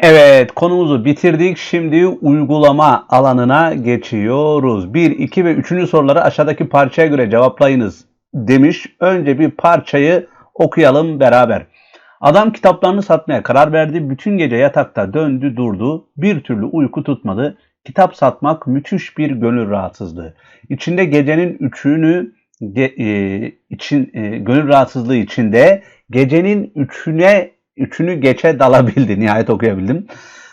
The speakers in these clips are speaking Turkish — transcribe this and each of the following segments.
Evet konumuzu bitirdik. Şimdi uygulama alanına geçiyoruz. 1, 2 ve 3. soruları aşağıdaki parçaya göre cevaplayınız demiş. Önce bir parçayı okuyalım beraber. Adam kitaplarını satmaya karar verdi. Bütün gece yatakta döndü durdu. Bir türlü uyku tutmadı. Kitap satmak müthiş bir gönül rahatsızlığı. İçinde gecenin üçünü e, için e, gönül rahatsızlığı içinde gecenin üçüne üçünü geçe dalabildi. Nihayet okuyabildim.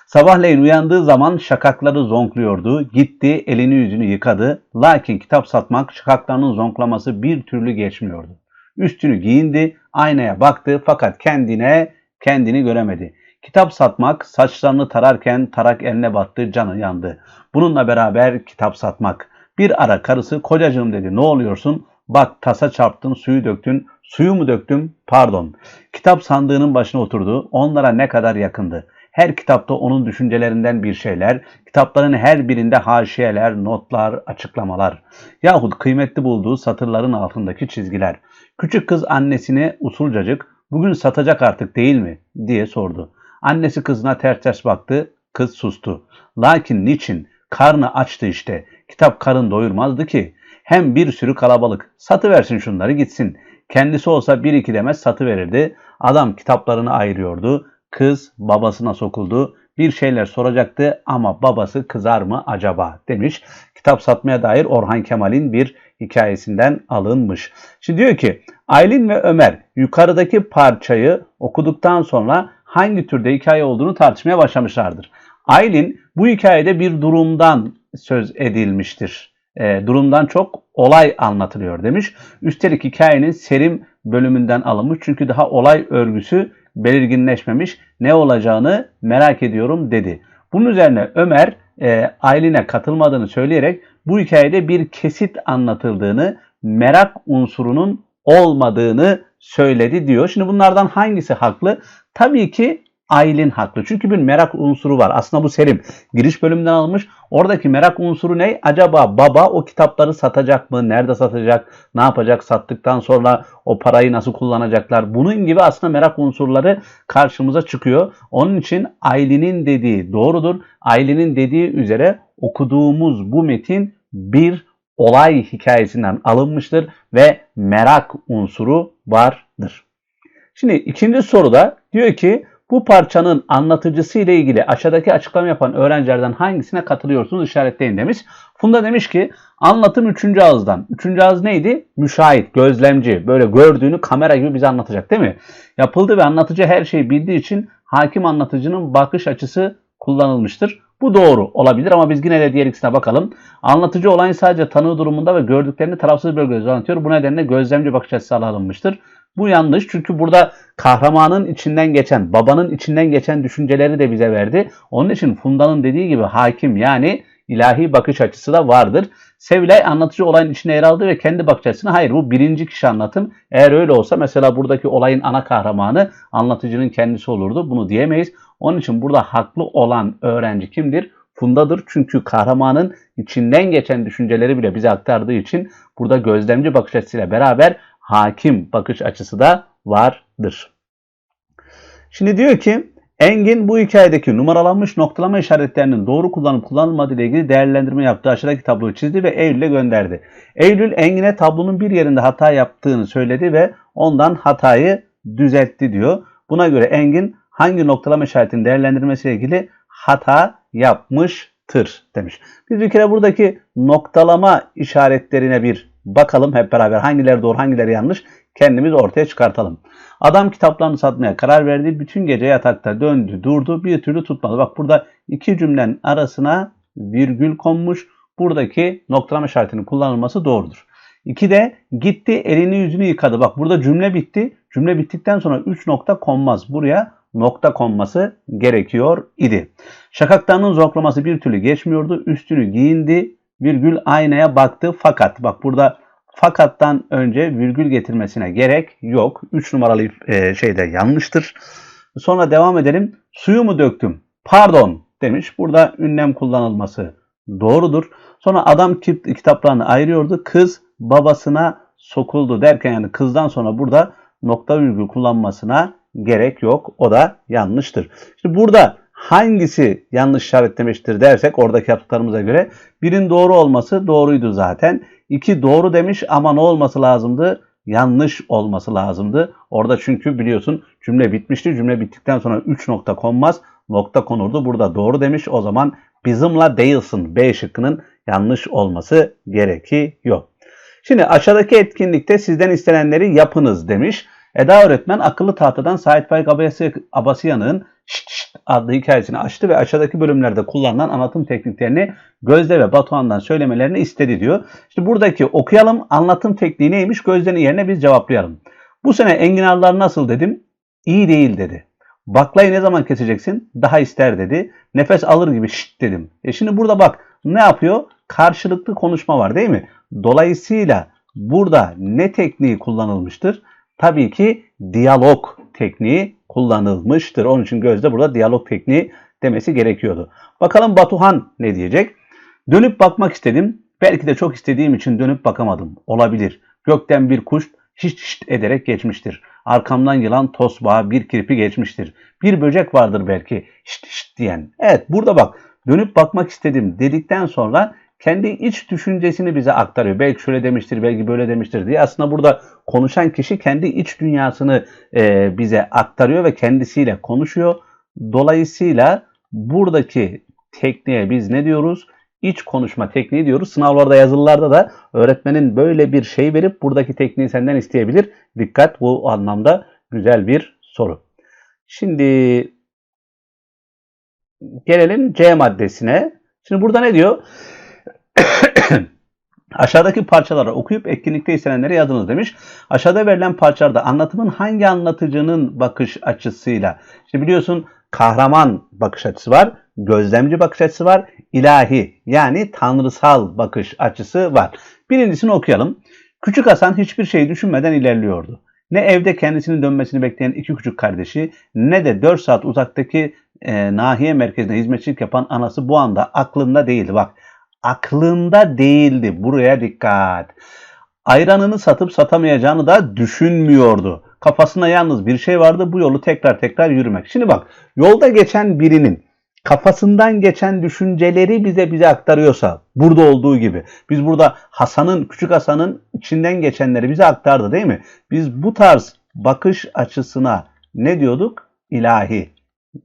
Sabahleyin uyandığı zaman şakakları zonkluyordu. Gitti, elini yüzünü yıkadı. Lakin kitap satmak şakaklarının zonklaması bir türlü geçmiyordu. Üstünü giyindi, aynaya baktı fakat kendine kendini göremedi. Kitap satmak, saçlarını tararken tarak eline battı, canı yandı. Bununla beraber kitap satmak. Bir ara karısı kocacığım dedi ne oluyorsun? Bak tasa çarptın, suyu döktün. Suyu mu döktüm? Pardon. Kitap sandığının başına oturdu. Onlara ne kadar yakındı. Her kitapta onun düşüncelerinden bir şeyler, kitapların her birinde haşiyeler, notlar, açıklamalar yahut kıymetli bulduğu satırların altındaki çizgiler. Küçük kız annesine usulcacık, bugün satacak artık değil mi? diye sordu. Annesi kızına ters ters baktı, kız sustu. Lakin niçin? Karnı açtı işte. Kitap karın doyurmazdı ki. Hem bir sürü kalabalık. Satı versin şunları gitsin. Kendisi olsa bir iki demez satı verirdi. Adam kitaplarını ayırıyordu. Kız babasına sokuldu. Bir şeyler soracaktı ama babası kızar mı acaba demiş. Kitap satmaya dair Orhan Kemal'in bir hikayesinden alınmış. Şimdi diyor ki Aylin ve Ömer yukarıdaki parçayı okuduktan sonra hangi türde hikaye olduğunu tartışmaya başlamışlardır. Aylin bu hikayede bir durumdan söz edilmiştir. E, durumdan çok olay anlatılıyor demiş. Üstelik hikayenin serim bölümünden alınmış çünkü daha olay örgüsü belirginleşmemiş ne olacağını merak ediyorum dedi. Bunun üzerine Ömer e, Aylin'e katılmadığını söyleyerek bu hikayede bir kesit anlatıldığını, merak unsurunun olmadığını söyledi diyor. Şimdi bunlardan hangisi haklı? Tabii ki Aylin haklı. Çünkü bir merak unsuru var. Aslında bu Serim giriş bölümünden almış. Oradaki merak unsuru ne? Acaba baba o kitapları satacak mı? Nerede satacak? Ne yapacak? Sattıktan sonra o parayı nasıl kullanacaklar? Bunun gibi aslında merak unsurları karşımıza çıkıyor. Onun için Aylin'in dediği doğrudur. Aylin'in dediği üzere okuduğumuz bu metin bir olay hikayesinden alınmıştır ve merak unsuru vardır. Şimdi ikinci soruda diyor ki bu parçanın anlatıcısı ile ilgili aşağıdaki açıklama yapan öğrencilerden hangisine katılıyorsunuz işaretleyin demiş. Funda demiş ki anlatım üçüncü ağızdan. Üçüncü ağız neydi? Müşahit, gözlemci. Böyle gördüğünü kamera gibi bize anlatacak değil mi? Yapıldı ve anlatıcı her şeyi bildiği için hakim anlatıcının bakış açısı kullanılmıştır. Bu doğru olabilir ama biz yine de diğer ikisine bakalım. Anlatıcı olayın sadece tanığı durumunda ve gördüklerini tarafsız bir gözle anlatıyor. Bu nedenle gözlemci bakış açısı alınmıştır. Bu yanlış çünkü burada kahramanın içinden geçen, babanın içinden geçen düşünceleri de bize verdi. Onun için Funda'nın dediği gibi hakim yani ilahi bakış açısı da vardır. Sevilay anlatıcı olayın içine yer aldı ve kendi bakış açısını hayır bu birinci kişi anlatım. Eğer öyle olsa mesela buradaki olayın ana kahramanı anlatıcının kendisi olurdu. Bunu diyemeyiz. Onun için burada haklı olan öğrenci kimdir? Funda'dır. Çünkü kahramanın içinden geçen düşünceleri bile bize aktardığı için burada gözlemci bakış açısıyla beraber hakim bakış açısı da vardır. Şimdi diyor ki Engin bu hikayedeki numaralanmış noktalama işaretlerinin doğru kullanıp kullanılmadığı ile ilgili değerlendirme yaptı. Aşağıdaki tabloyu çizdi ve Eylül'e gönderdi. Eylül Engin'e tablonun bir yerinde hata yaptığını söyledi ve ondan hatayı düzeltti diyor. Buna göre Engin hangi noktalama işaretinin değerlendirmesiyle ilgili hata yapmıştır demiş. Biz bir kere buradaki noktalama işaretlerine bir bakalım hep beraber hangileri doğru hangileri yanlış kendimiz ortaya çıkartalım. Adam kitaplarını satmaya karar verdi. Bütün gece yatakta döndü durdu bir türlü tutmadı. Bak burada iki cümlenin arasına virgül konmuş. Buradaki noktalama işaretinin kullanılması doğrudur. İki de gitti elini yüzünü yıkadı. Bak burada cümle bitti. Cümle bittikten sonra 3 nokta konmaz. Buraya nokta konması gerekiyor idi. Şakaklarının zonklaması bir türlü geçmiyordu. Üstünü giyindi. Virgül aynaya baktı fakat bak burada fakattan önce virgül getirmesine gerek yok. 3 numaralı e, şeyde yanlıştır. Sonra devam edelim. Suyu mu döktüm? Pardon demiş. Burada ünlem kullanılması doğrudur. Sonra adam kitaplarını ayırıyordu. Kız babasına sokuldu derken yani kızdan sonra burada nokta virgül kullanmasına gerek yok. O da yanlıştır. Şimdi burada hangisi yanlış işaretlemiştir dersek oradaki yaptıklarımıza göre birin doğru olması doğruydu zaten. 2 doğru demiş ama ne olması lazımdı? Yanlış olması lazımdı. Orada çünkü biliyorsun cümle bitmişti. Cümle bittikten sonra 3 nokta konmaz. Nokta konurdu. Burada doğru demiş. O zaman bizimle değilsin. B şıkkının yanlış olması gerekiyor. Şimdi aşağıdaki etkinlikte sizden istenenleri yapınız demiş. Eda öğretmen akıllı tahtadan Sait Faik Şşt adlı hikayesini açtı ve aşağıdaki bölümlerde kullanılan anlatım tekniklerini Gözde ve Batuhan'dan söylemelerini istedi diyor. İşte buradaki okuyalım anlatım tekniği neymiş Gözde'nin yerine biz cevaplayalım. Bu sene enginarlar nasıl dedim. İyi değil dedi. Baklayı ne zaman keseceksin? Daha ister dedi. Nefes alır gibi şşt dedim. E şimdi burada bak ne yapıyor? Karşılıklı konuşma var değil mi? Dolayısıyla burada ne tekniği kullanılmıştır? Tabii ki diyalog tekniği kullanılmıştır. Onun için Gözde burada diyalog tekniği demesi gerekiyordu. Bakalım Batuhan ne diyecek? Dönüp bakmak istedim. Belki de çok istediğim için dönüp bakamadım. Olabilir. Gökten bir kuş şişt şişt ederek geçmiştir. Arkamdan yılan tosbağa bir kirpi geçmiştir. Bir böcek vardır belki şişt şişt diyen. Evet burada bak dönüp bakmak istedim dedikten sonra kendi iç düşüncesini bize aktarıyor. Belki şöyle demiştir, belki böyle demiştir diye. Aslında burada konuşan kişi kendi iç dünyasını e, bize aktarıyor ve kendisiyle konuşuyor. Dolayısıyla buradaki tekniğe biz ne diyoruz? İç konuşma tekniği diyoruz. Sınavlarda yazılılarda da öğretmenin böyle bir şey verip buradaki tekniği senden isteyebilir. Dikkat bu anlamda güzel bir soru. Şimdi gelelim C maddesine. Şimdi burada ne diyor? Aşağıdaki parçaları okuyup etkinlikte istenenleri yazınız demiş. Aşağıda verilen parçalarda anlatımın hangi anlatıcının bakış açısıyla? İşte biliyorsun kahraman bakış açısı var, gözlemci bakış açısı var, ilahi yani tanrısal bakış açısı var. Birincisini okuyalım. Küçük Hasan hiçbir şey düşünmeden ilerliyordu. Ne evde kendisinin dönmesini bekleyen iki küçük kardeşi ne de 4 saat uzaktaki e, nahiye merkezine hizmetçilik yapan anası bu anda aklında değildi. Bak aklında değildi. Buraya dikkat. Ayranını satıp satamayacağını da düşünmüyordu. Kafasında yalnız bir şey vardı. Bu yolu tekrar tekrar yürümek. Şimdi bak yolda geçen birinin kafasından geçen düşünceleri bize bize aktarıyorsa burada olduğu gibi biz burada Hasan'ın küçük Hasan'ın içinden geçenleri bize aktardı değil mi? Biz bu tarz bakış açısına ne diyorduk? İlahi.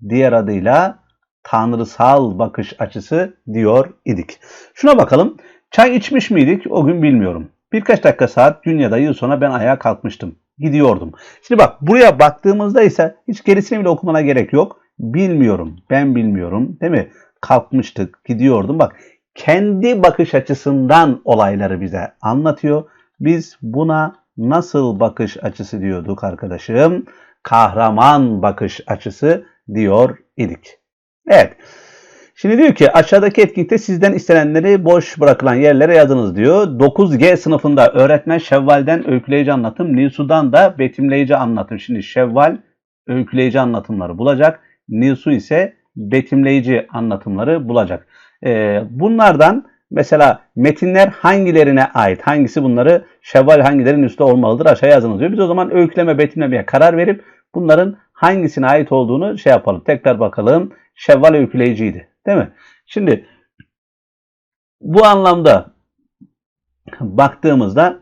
Diğer adıyla tanrısal bakış açısı diyor idik. Şuna bakalım. Çay içmiş miydik? O gün bilmiyorum. Birkaç dakika saat gün ya da yıl sonra ben ayağa kalkmıştım. Gidiyordum. Şimdi bak buraya baktığımızda ise hiç gerisini bile okumana gerek yok. Bilmiyorum. Ben bilmiyorum. Değil mi? Kalkmıştık. Gidiyordum. Bak kendi bakış açısından olayları bize anlatıyor. Biz buna nasıl bakış açısı diyorduk arkadaşım? Kahraman bakış açısı diyor idik. Evet. Şimdi diyor ki aşağıdaki etkinlikte sizden istenenleri boş bırakılan yerlere yazınız diyor. 9G sınıfında öğretmen Şevval'den öyküleyici anlatım, Nilsu'dan da betimleyici anlatım. Şimdi Şevval öyküleyici anlatımları bulacak. Nilsu ise betimleyici anlatımları bulacak. Ee, bunlardan mesela metinler hangilerine ait? Hangisi bunları Şevval hangilerinin üstte olmalıdır? Aşağıya yazınız diyor. Biz o zaman öyküleme betimlemeye karar verip bunların hangisine ait olduğunu şey yapalım. Tekrar bakalım. Şevval öyküleyiciydi. Değil mi? Şimdi bu anlamda baktığımızda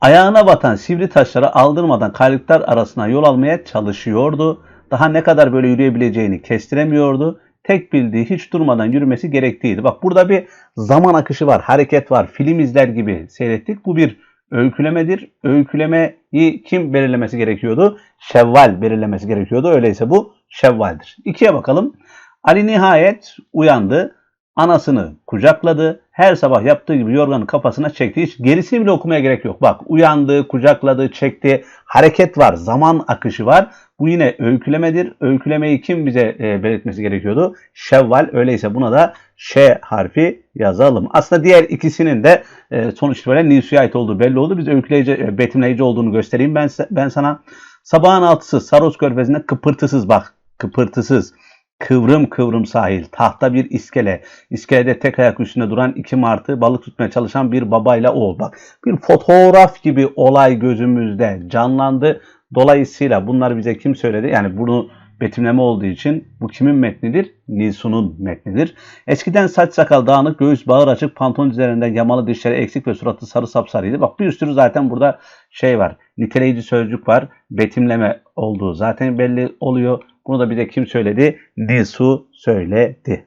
ayağına batan sivri taşları aldırmadan kaylıklar arasına yol almaya çalışıyordu. Daha ne kadar böyle yürüyebileceğini kestiremiyordu. Tek bildiği hiç durmadan yürümesi gerektiğiydi. Bak burada bir zaman akışı var, hareket var. Film izler gibi seyrettik. Bu bir öykülemedir. Öykülemeyi kim belirlemesi gerekiyordu? Şevval belirlemesi gerekiyordu. Öyleyse bu Şevval'dir. İkiye bakalım. Ali nihayet uyandı. Anasını kucakladı. Her sabah yaptığı gibi yorganı kafasına çekti. Hiç gerisini bile okumaya gerek yok. Bak uyandı, kucakladı, çekti. Hareket var, zaman akışı var. Bu yine öykülemedir. Öykülemeyi kim bize e, belirtmesi gerekiyordu? Şevval. Öyleyse buna da Ş harfi yazalım. Aslında diğer ikisinin de e, sonuç itibariyle Nilsu'ya ait olduğu belli oldu. Biz öyküleyici, e, betimleyici olduğunu göstereyim ben, ben sana. Sabahın altısı Saros Körfezi'nde kıpırtısız bak. Kıpırtısız. Kıvrım kıvrım sahil, tahta bir iskele, iskelede tek ayak üstünde duran iki martı, balık tutmaya çalışan bir babayla oğul. Bak bir fotoğraf gibi olay gözümüzde canlandı. Dolayısıyla bunları bize kim söyledi? Yani bunu betimleme olduğu için bu kimin metnidir? Nilsun'un metnidir. Eskiden saç sakal dağınık, göğüs bağır açık, pantolon üzerinden yamalı dişleri eksik ve suratı sarı sapsarıydı. Bak bir sürü zaten burada şey var. Niteleyici sözcük var. Betimleme olduğu zaten belli oluyor. Bunu da bize kim söyledi? Nilsu söyledi.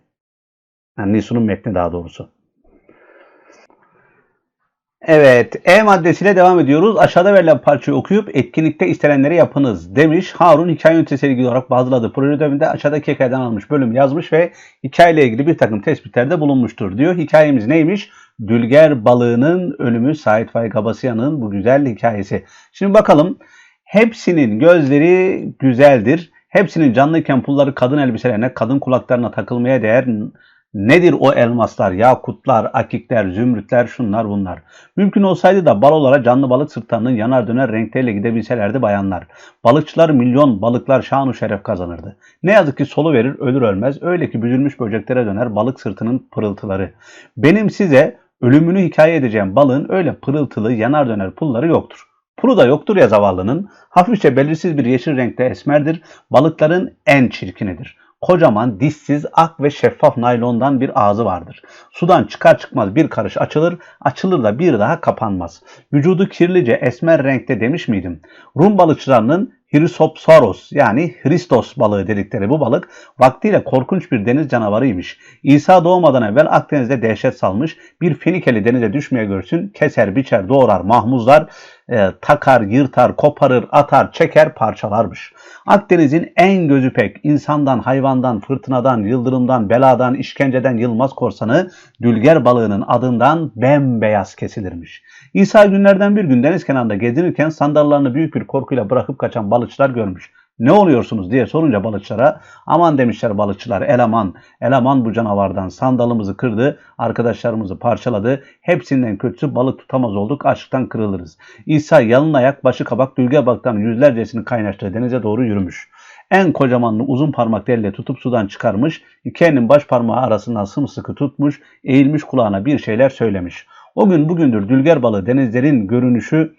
Yani Nilsu'nun metni daha doğrusu. Evet, E maddesiyle devam ediyoruz. Aşağıda verilen parçayı okuyup etkinlikte istenenleri yapınız demiş. Harun hikaye ünitesiyle ilgili olarak bazıladığı proje ödevinde aşağıdaki hikayeden almış bölüm yazmış ve hikayeyle ilgili bir takım tespitlerde bulunmuştur diyor. Hikayemiz neymiş? Dülger balığının ölümü Sait Faik Abasıyan'ın bu güzel hikayesi. Şimdi bakalım. Hepsinin gözleri güzeldir. Hepsinin canlıyken pulları kadın elbiselerine, kadın kulaklarına takılmaya değer Nedir o elmaslar, yakutlar, akikler, zümrütler, şunlar bunlar. Mümkün olsaydı da balolara canlı balık sırtlarının yanar döner renkleriyle gidebilselerdi bayanlar. Balıkçılar milyon, balıklar şanu şeref kazanırdı. Ne yazık ki solu verir, ölür ölmez. Öyle ki büzülmüş böceklere döner balık sırtının pırıltıları. Benim size ölümünü hikaye edeceğim balığın öyle pırıltılı, yanar döner pulları yoktur. Pulu da yoktur ya zavallının. Hafifçe belirsiz bir yeşil renkte esmerdir. Balıkların en çirkinidir. Kocaman, dişsiz, ak ve şeffaf naylondan bir ağzı vardır. Sudan çıkar çıkmaz bir karış açılır, açılır da bir daha kapanmaz. Vücudu kirlice esmer renkte demiş miydim? Rum balıkçılarının Hrisopsaurus yani Hristos balığı dedikleri bu balık vaktiyle korkunç bir deniz canavarıymış. İsa doğmadan evvel Akdeniz'de dehşet salmış. Bir Fenikeli denize düşmeye görsün keser, biçer, doğrar, mahmuzlar, e, takar, yırtar, koparır, atar, çeker, parçalarmış. Akdeniz'in en gözü pek insandan, hayvandan, fırtınadan, yıldırımdan, beladan, işkenceden yılmaz korsanı dülger balığının adından bembeyaz kesilirmiş. İsa günlerden bir gün deniz kenarında gezinirken sandallarını büyük bir korkuyla bırakıp kaçan balıkçılar görmüş. Ne oluyorsunuz diye sorunca balıkçılara aman demişler balıkçılar eleman, eleman bu canavardan sandalımızı kırdı, arkadaşlarımızı parçaladı, hepsinden kötüsü balık tutamaz olduk açlıktan kırılırız. İsa yalın ayak başı kabak dülge baktan yüzlercesini kaynaştığı denize doğru yürümüş. En kocamanını uzun parmak elle tutup sudan çıkarmış, iki elinin baş parmağı arasından sımsıkı tutmuş, eğilmiş kulağına bir şeyler söylemiş. O gün bugündür dülger balığı denizlerin görünüşü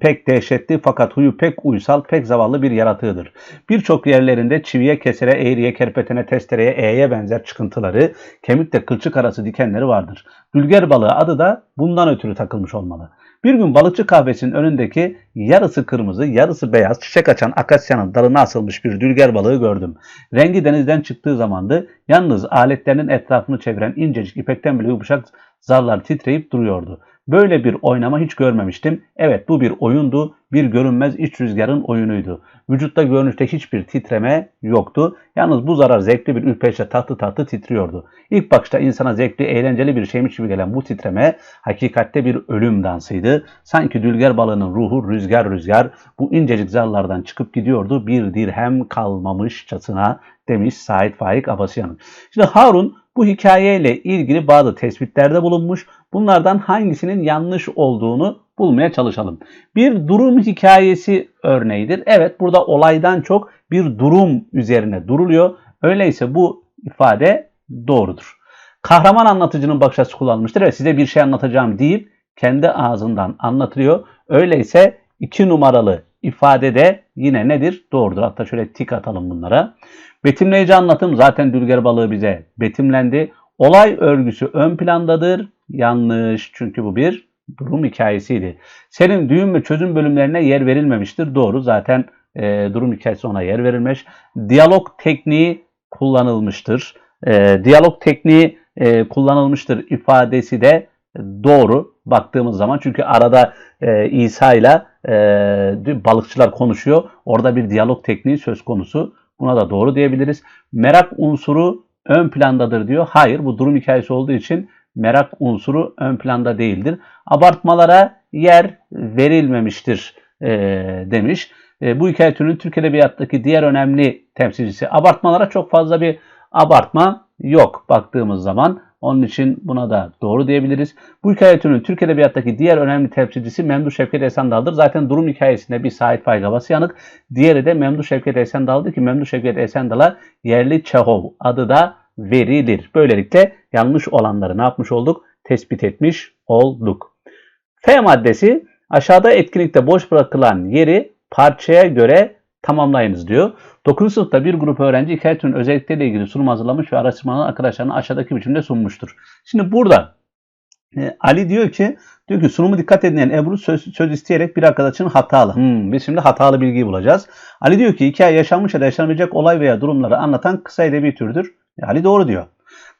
pek dehşetli fakat huyu pek uysal, pek zavallı bir yaratığıdır. Birçok yerlerinde çiviye, kesere, eğriye, kerpetene, testereye, eğeye benzer çıkıntıları, kemikle kılçık arası dikenleri vardır. Dülger balığı adı da bundan ötürü takılmış olmalı. Bir gün balıkçı kahvesinin önündeki yarısı kırmızı, yarısı beyaz, çiçek açan akasyanın dalına asılmış bir dülger balığı gördüm. Rengi denizden çıktığı zamandı. Yalnız aletlerinin etrafını çeviren incecik ipekten bile yumuşak zarlar titreyip duruyordu. Böyle bir oynama hiç görmemiştim. Evet bu bir oyundu. Bir görünmez iç rüzgarın oyunuydu. Vücutta görünüşte hiçbir titreme yoktu. Yalnız bu zarar zevkli bir ürperişle tatlı tatlı titriyordu. İlk bakışta insana zevkli, eğlenceli bir şeymiş gibi gelen bu titreme hakikatte bir ölüm dansıydı. Sanki dülger balığının ruhu rüzgar rüzgar bu incecik zarlardan çıkıp gidiyordu. Bir dirhem kalmamışçasına demiş Said Faik Abasyan. Şimdi Harun bu hikayeyle ilgili bazı tespitlerde bulunmuş. Bunlardan hangisinin yanlış olduğunu bulmaya çalışalım. Bir durum hikayesi örneğidir. Evet burada olaydan çok bir durum üzerine duruluyor. Öyleyse bu ifade doğrudur. Kahraman anlatıcının bakış açısı kullanılmıştır. Evet size bir şey anlatacağım deyip kendi ağzından anlatılıyor. Öyleyse iki numaralı ifade de yine nedir? Doğrudur. Hatta şöyle tik atalım bunlara. Betimleyici anlatım zaten dülger balığı bize betimlendi. Olay örgüsü ön plandadır. Yanlış çünkü bu bir durum hikayesiydi. Senin düğün ve çözüm bölümlerine yer verilmemiştir. Doğru zaten e, durum hikayesi ona yer verilmiş. Diyalog tekniği kullanılmıştır. E, diyalog tekniği e, kullanılmıştır ifadesi de doğru baktığımız zaman. Çünkü arada e, İsa ile e, balıkçılar konuşuyor. Orada bir diyalog tekniği söz konusu. Buna da doğru diyebiliriz. Merak unsuru ön plandadır diyor. Hayır bu durum hikayesi olduğu için merak unsuru ön planda değildir. Abartmalara yer verilmemiştir e, demiş. E, bu hikaye türünün Türk Edebiyatı'ndaki diğer önemli temsilcisi. Abartmalara çok fazla bir abartma yok baktığımız zaman. Onun için buna da doğru diyebiliriz. Bu hikaye türünün Türk Edebiyatı'ndaki diğer önemli temsilcisi Memduh Şevket Esendal'dır. Zaten durum hikayesinde bir Sait Faygabası yanık. Diğeri de Memduh Şevket Esendal'dır ki Memduh Şevket Esendal'a yerli Çehov adı da verilir. Böylelikle yanlış olanları ne yapmış olduk? Tespit etmiş olduk. F maddesi aşağıda etkinlikte boş bırakılan yeri parçaya göre tamamlayınız diyor. 9. sınıfta bir grup öğrenci hikaye türünün özellikleriyle ilgili sunum hazırlamış ve araştırmalarını arkadaşlarına aşağıdaki biçimde sunmuştur. Şimdi burada e, Ali diyor ki diyor ki sunumu dikkat dinleyen Ebru söz, söz isteyerek bir arkadaşının hatalı. Hmm, biz şimdi hatalı bilgiyi bulacağız. Ali diyor ki hikaye yaşanmış ya da yaşanabilecek olay veya durumları anlatan kısa edebi türdür. E, Ali doğru diyor.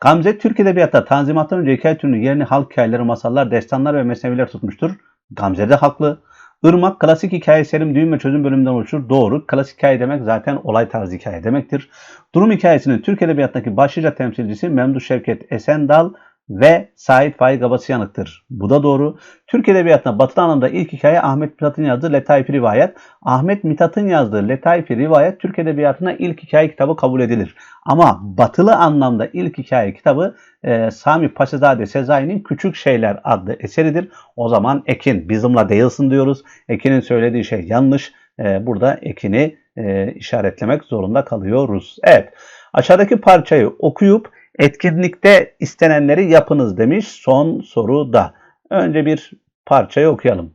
Gamze Türk Edebiyatı'nda tanzimattan önce hikaye türünün yerini halk hikayeleri, masallar, destanlar ve mesneviler tutmuştur. Gamze de haklı. Irmak klasik hikaye serim düğüm ve çözüm bölümünden oluşur. Doğru. Klasik hikaye demek zaten olay tarzı hikaye demektir. Durum hikayesinin Türk Edebiyatı'ndaki başlıca temsilcisi Memduh Şevket Esendal ve Sait Faik Abasıyanık'tır. Bu da doğru. Türk Edebiyatı'na batılı anlamda ilk hikaye Ahmet Mithat'ın yazdığı Letaif-i Rivayet. Ahmet Mithat'ın yazdığı Letaif-i Rivayet Türk Edebiyatı'na ilk hikaye kitabı kabul edilir. Ama batılı anlamda ilk hikaye kitabı e, Sami Paşazade Sezai'nin Küçük Şeyler adlı eseridir. O zaman Ekin bizimle değilsin diyoruz. Ekin'in söylediği şey yanlış. E, burada Ekin'i e, işaretlemek zorunda kalıyoruz. Evet aşağıdaki parçayı okuyup etkinlikte istenenleri yapınız demiş son soruda. Önce bir parçayı okuyalım.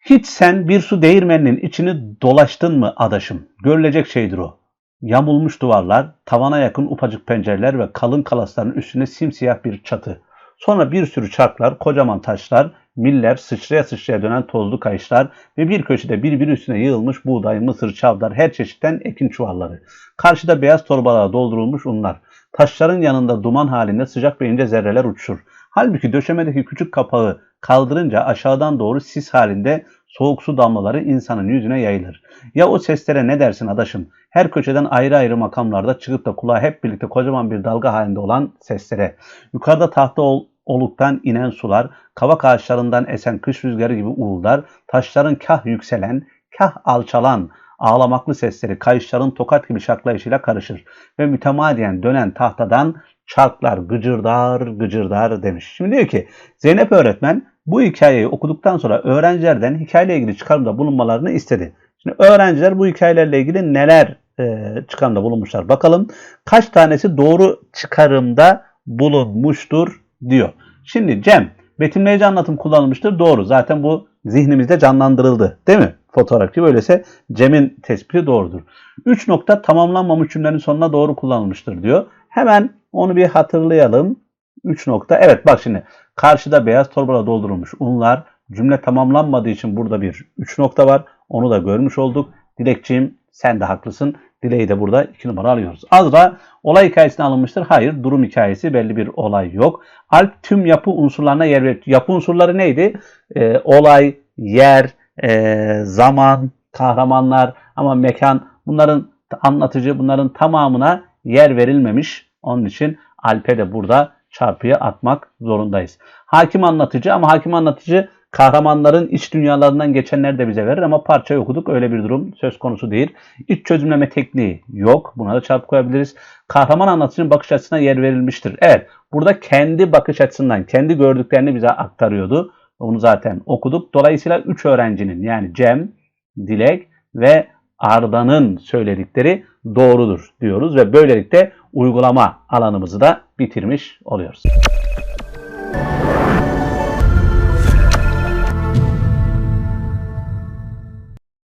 Hiç sen bir su değirmeninin içini dolaştın mı adaşım? Görülecek şeydir o. Yamulmuş duvarlar, tavana yakın ufacık pencereler ve kalın kalasların üstüne simsiyah bir çatı. Sonra bir sürü çarklar, kocaman taşlar, miller, sıçraya sıçraya dönen tozlu kayışlar ve bir köşede birbiri üstüne yığılmış buğday, mısır, çavdar, her çeşitten ekin çuvalları. Karşıda beyaz torbalara doldurulmuş unlar. Taşların yanında duman halinde sıcak ve ince zerreler uçuşur. Halbuki döşemedeki küçük kapağı kaldırınca aşağıdan doğru sis halinde soğuk su damlaları insanın yüzüne yayılır. Ya o seslere ne dersin adaşım? Her köşeden ayrı ayrı makamlarda çıkıp da kulağa hep birlikte kocaman bir dalga halinde olan seslere. Yukarıda tahta ol, oluktan inen sular, kavak ağaçlarından esen kış rüzgarı gibi uğuldar, taşların kah yükselen, kah alçalan, ağlamaklı sesleri kayışların tokat gibi şaklayışıyla karışır ve mütemadiyen dönen tahtadan çarklar gıcırdar gıcırdar demiş. Şimdi diyor ki Zeynep öğretmen bu hikayeyi okuduktan sonra öğrencilerden hikayeyle ilgili çıkarımda bulunmalarını istedi. Şimdi öğrenciler bu hikayelerle ilgili neler e, çıkarımda bulunmuşlar bakalım. Kaç tanesi doğru çıkarımda bulunmuştur diyor. Şimdi Cem betimleyici anlatım kullanılmıştır. Doğru. Zaten bu zihnimizde canlandırıldı. Değil mi? Fotoğraf gibi öyleyse Cem'in tespiti doğrudur. 3 nokta tamamlanmamış cümlenin sonuna doğru kullanılmıştır diyor. Hemen onu bir hatırlayalım. 3 nokta. Evet bak şimdi karşıda beyaz torbala doldurulmuş unlar. Cümle tamamlanmadığı için burada bir 3 nokta var. Onu da görmüş olduk. Dilekçiğim sen de haklısın. Dileği de burada 2 numara alıyoruz. Azra olay hikayesine alınmıştır. Hayır durum hikayesi belli bir olay yok. Alp tüm yapı unsurlarına yer verir. Yapı unsurları neydi? Ee, olay, yer, e, zaman, kahramanlar ama mekan bunların anlatıcı bunların tamamına yer verilmemiş. Onun için Alp'e de burada çarpıya atmak zorundayız. Hakim anlatıcı ama hakim anlatıcı kahramanların iç dünyalarından geçenler de bize verir ama parçayı okuduk öyle bir durum söz konusu değil. İç çözümleme tekniği yok. Buna da çarpı koyabiliriz. Kahraman anlatıcının bakış açısına yer verilmiştir. Evet burada kendi bakış açısından kendi gördüklerini bize aktarıyordu. Onu zaten okuduk. Dolayısıyla 3 öğrencinin yani Cem, Dilek ve Arda'nın söyledikleri doğrudur diyoruz ve böylelikle uygulama alanımızı da bitirmiş oluyoruz.